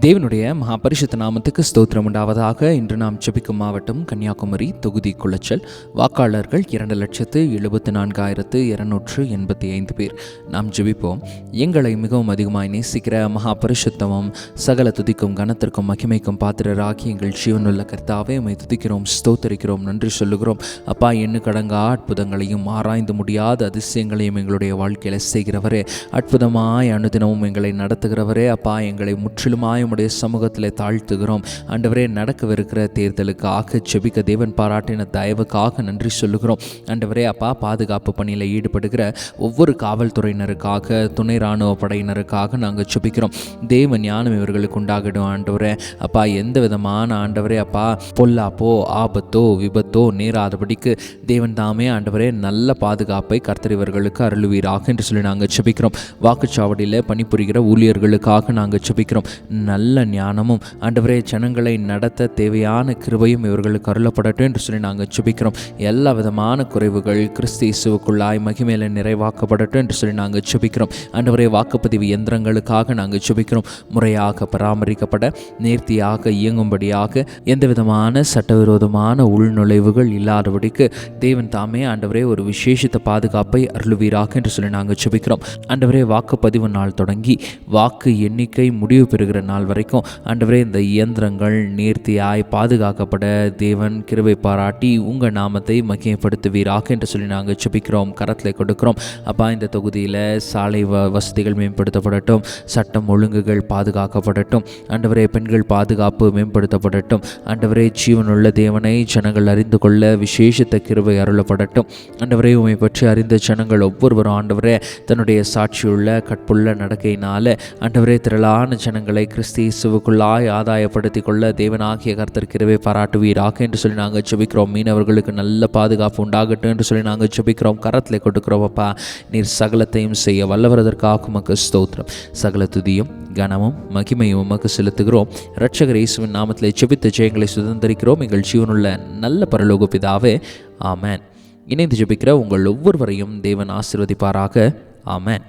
தேவனுடைய மகா பரிசுத்த நாமத்துக்கு ஸ்தோத்திரம் உண்டாவதாக. இன்று நாம் ஜெபிக்கும் மாவட்டம் கன்னியாகுமரி தொகுதி குளச்சல். வாக்காளர்கள் இரண்டு லட்சத்து எழுபத்து நான்காயிரத்து இருநூற்று எண்பத்தி ஐந்து பேர். நாம் ஜெபிப்போம். எங்களை மிகவும் அதிகமாய் நேசிக்கிற மகா பரிசுத்தமும் சகல துதிக்கும் கனத்திற்கும் மகிமைக்கும் பாத்திரராகி எங்கள் ஜீவனுள்ள கர்த்தாவே உமை துதிக்கிறோம் ஸ்தோத்தரிக்கிறோம் நன்றி சொல்லுகிறோம். அப்பா எண்ணு கடங்கா அற்புதங்களையும் ஆராய்ந்து முடியாத அதிசயங்களையும் எங்களுடைய வாழ்க்கையில் செய்கிறவரே. அற்புதமாய் அனுதினமும் எங்களை நடத்துகிறவரே. அப்பா எங்களை முற்றிலுமாய் உடைய சமூகத்தில் தாழ்த்துகிறோம். ஆண்டவரே நடக்கவிருக்கிற தேர்தலுக்காக செபிக்க தேவன் பாராட்டின தயவுக்காக நன்றி சொல்லுகிறோம். ஆண்டவரே அப்பா பாதுகாப்பு பணியில் ஈடுபடுகிற ஒவ்வொரு காவல்துறையினருக்காக துணை இராணுவ படையினருக்காக நாங்கள் செபிக்கிறோம் தேவ ஞானம் இவர்களுக்கு உண்டாகிடும் ஆண்டவரே. அப்பா எந்த விதமான ஆண்டவரே அப்பா பொல்லாப்போ ஆபத்தோ விபத்தோ நேராதபடிக்கு தேவன் தாமே ஆண்டவரே நல்ல பாதுகாப்பை கர்த்தர் இவர்களுக்கு அருளுவீராக என்று சொல்லி நாங்கள் செபிக்கிறோம் வாக்குச்சாவடியில் பணிபுரிகிற ஊழியர்களுக்காக நாங்கள் ஜெபிக்கிறோம். நல்ல ஞானமும் ஆண்டவரே ஜனங்களை நடத்த தேவையான கிருபையும் இவர்களுக்கு அருளப்படட்டும் என்று சொல்லி நாங்கள் சுபிக்கிறோம் எல்லா விதமான குறைவுகள் கிறிஸ்து இசுவுக்குள்ளாய் மகிமேல நிறைவாக்கப்படட்டும் என்று சொல்லி நாங்கள் சுபிக்கிறோம் ஆண்டவரே வாக்குப்பதிவு எந்திரங்களுக்காக நாங்கள் சுபிக்கிறோம் முறையாக பராமரிக்கப்பட நேர்த்தியாக இயங்கும்படியாக எந்த விதமான சட்டவிரோதமான உள்நுழைவுகள் இல்லாதபடிக்கு தேவன் தாமே ஆண்டவரே ஒரு விசேஷித்த பாதுகாப்பை அருளுவீராக என்று சொல்லி நாங்கள் சுபிக்கிறோம் ஆண்டவரே வாக்குப்பதிவு நாள் தொடங்கி வாக்கு எண்ணிக்கை முடிவு பெறுகிற நாள் வரைக்கும். ஆண்டவரே இந்த இயந்திரங்கள் நேர்த்தியாய் பாதுகாக்கப்பட தேவன் கிருவை பாராட்டி உங்கள் நாமத்தை மகிமைப்படுத்துவீராக என்று சொல்லி நாங்கள் சுபிக்கிறோம் கரத்தில் கொடுக்கிறோம். அப்பா இந்த தொகுதியில் சாலை வ வசதிகள் மேம்படுத்தப்படட்டும் சட்டம் ஒழுங்குகள் பாதுகாக்கப்படட்டும். ஆண்டவரே பெண்கள் பாதுகாப்பு மேம்படுத்தப்படட்டும். ஆண்டவரே ஜீவனுள்ள தேவனை ஜனங்கள் அறிந்து கொள்ள விசேஷத்த கிருவை அருளப்படட்டும். ஆண்டவரே உமை பற்றி அறிந்த ஜனங்கள் ஒவ்வொருவரும் ஆண்டவரே தன்னுடைய சாட்சியுள்ள கற்புள்ள நடக்கையினால ஆண்டவரே திரளான ஜனங்களை கிறிஸ்தீசுவுக்குள்ளாய் ஆதாயப்படுத்தி கொள்ள தேவனாகிய கர்த்தர் பாராட்டுவீராக என்று சொல்லி நாங்கள் ஜெபிக்கிறோம். மீனவர்களுக்கு நல்ல பாதுகாப்பு உண்டாகட்டும் என்று சொல்லி நாங்கள் ஜெபிக்கிறோம். கரத்தில் கொடுக்கிறோம் அப்பா. நீர் சகலத்தையும் செய்ய வல்லவரதற்காக உமக்கு ஸ்தோத்திரம். சகல துதியும் கனமும் மகிமையும் உமக்கு செலுத்துகிறோம். இரட்சகர் இயேசுவின் நாமத்தில் ஜெபித்த ஜெயங்களை சுதந்திரிக்கிறோம். எங்கள் ஜீவனுள்ள நல்ல பரலோக பிதாவே ஆமேன். இணைந்து ஜெபிக்கிற உங்கள் ஒவ்வொருவரையும் தேவன் ஆசிர்வதிப்பாராக ஆமேன்.